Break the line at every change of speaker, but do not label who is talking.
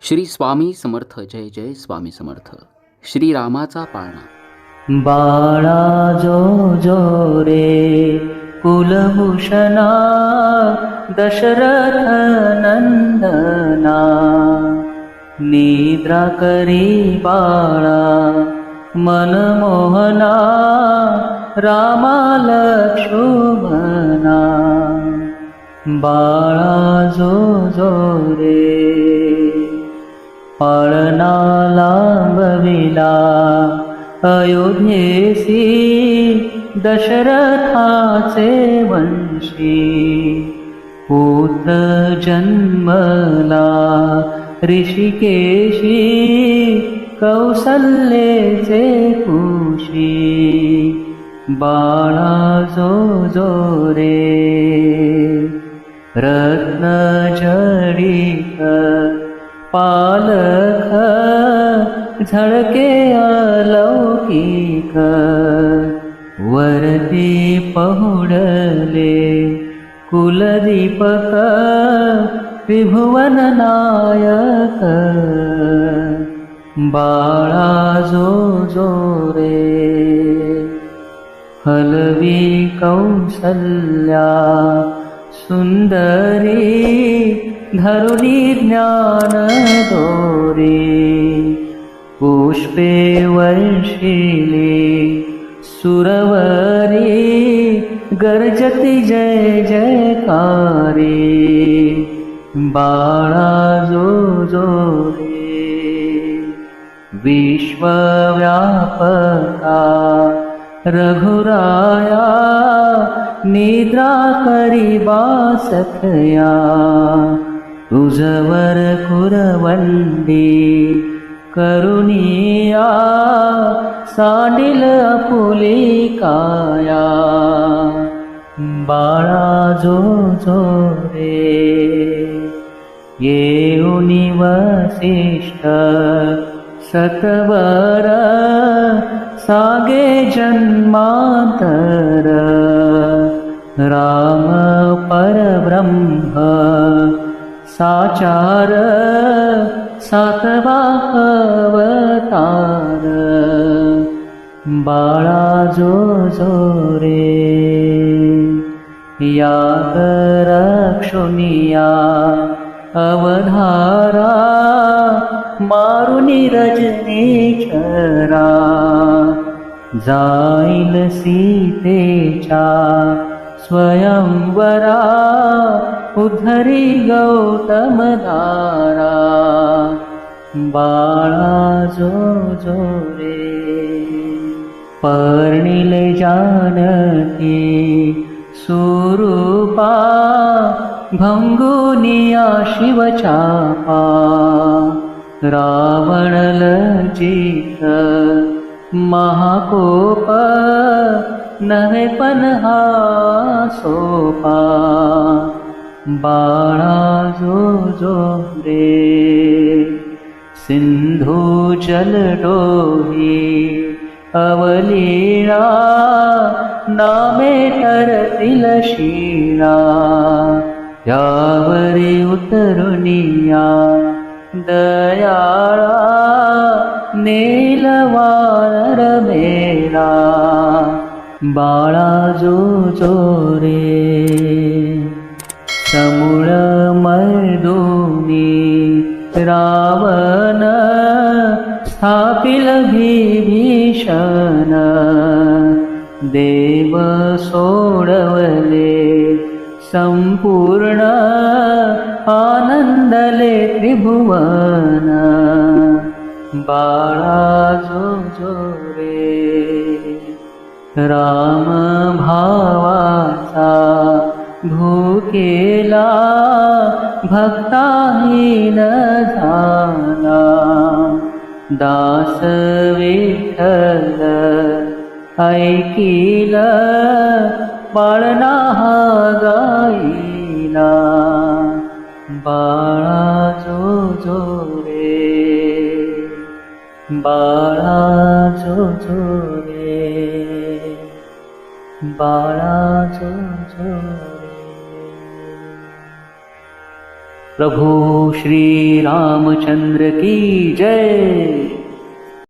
श्री स्वामी समर्थ जय जय स्वामी समर्थ. श्रीरामाचा पाळणा.
बाळा जो जो रे कुलभूषणा दशरथ नंदना निद्रा करी बाळा मनमोहना रामा लक्ष्मणा बाळा जो जो रे लांबविला अयोध्येसी दशरथाचे वंशी. पुत्र जन्मला. ऋषिकेशी कौसल्येचे कुशी. बाळा जो रे. रत्न जडित पालख झळके अलौकिक वरती पहुडले कुलदीपक त्रिभुवन नायक. बाळा जो जो रे हलवी कौशल्या सुंदरी धरुणी ज्ञान पुष्पे वर्षिले सुरवरी गर्जति जय जयकारे बाळा जो जो रे विश्वव्यापका रघुराया निद्रा करी बासखया तुझवर कुरवंडी करुणिया सांडिल आपुली काया बाळा जो जो रे येऊनि वसिष्ठ सतवर सागे जन्मांतर राम परब्रह्म साचार सातवा अवतार बाळा जो जो रे याद रक्षुनिया अवधारा मारुनी रजनीचरा जाईल सीतेच्या स्वयंवरा उद्धरी गौतमधारा बाळा जो रे पर्णिले जानकी सुरूपा भंगुनिया शिवचापा लजित महाकोप नहे पण हा सोपा. बाळा जो जो रे सिंधू जल डोही अवलीळा नामे तरतील शिळा यावरी उतरुनिया दयाळा नेलवा बाळा जो जो रे समूळ मर्दोनी रावण स्थापिल विभीषण देव सोडवले संपूर्ण आनंदले त्रिभुवन. बाळा राम भावाचा भूकेला भक्ताहीन झाला. दास विठ्ठल ऐकिल बाळना गाईला बाळा जो जो रे बाळा जो जो रे प्रभु श्री रामचंद्र की जय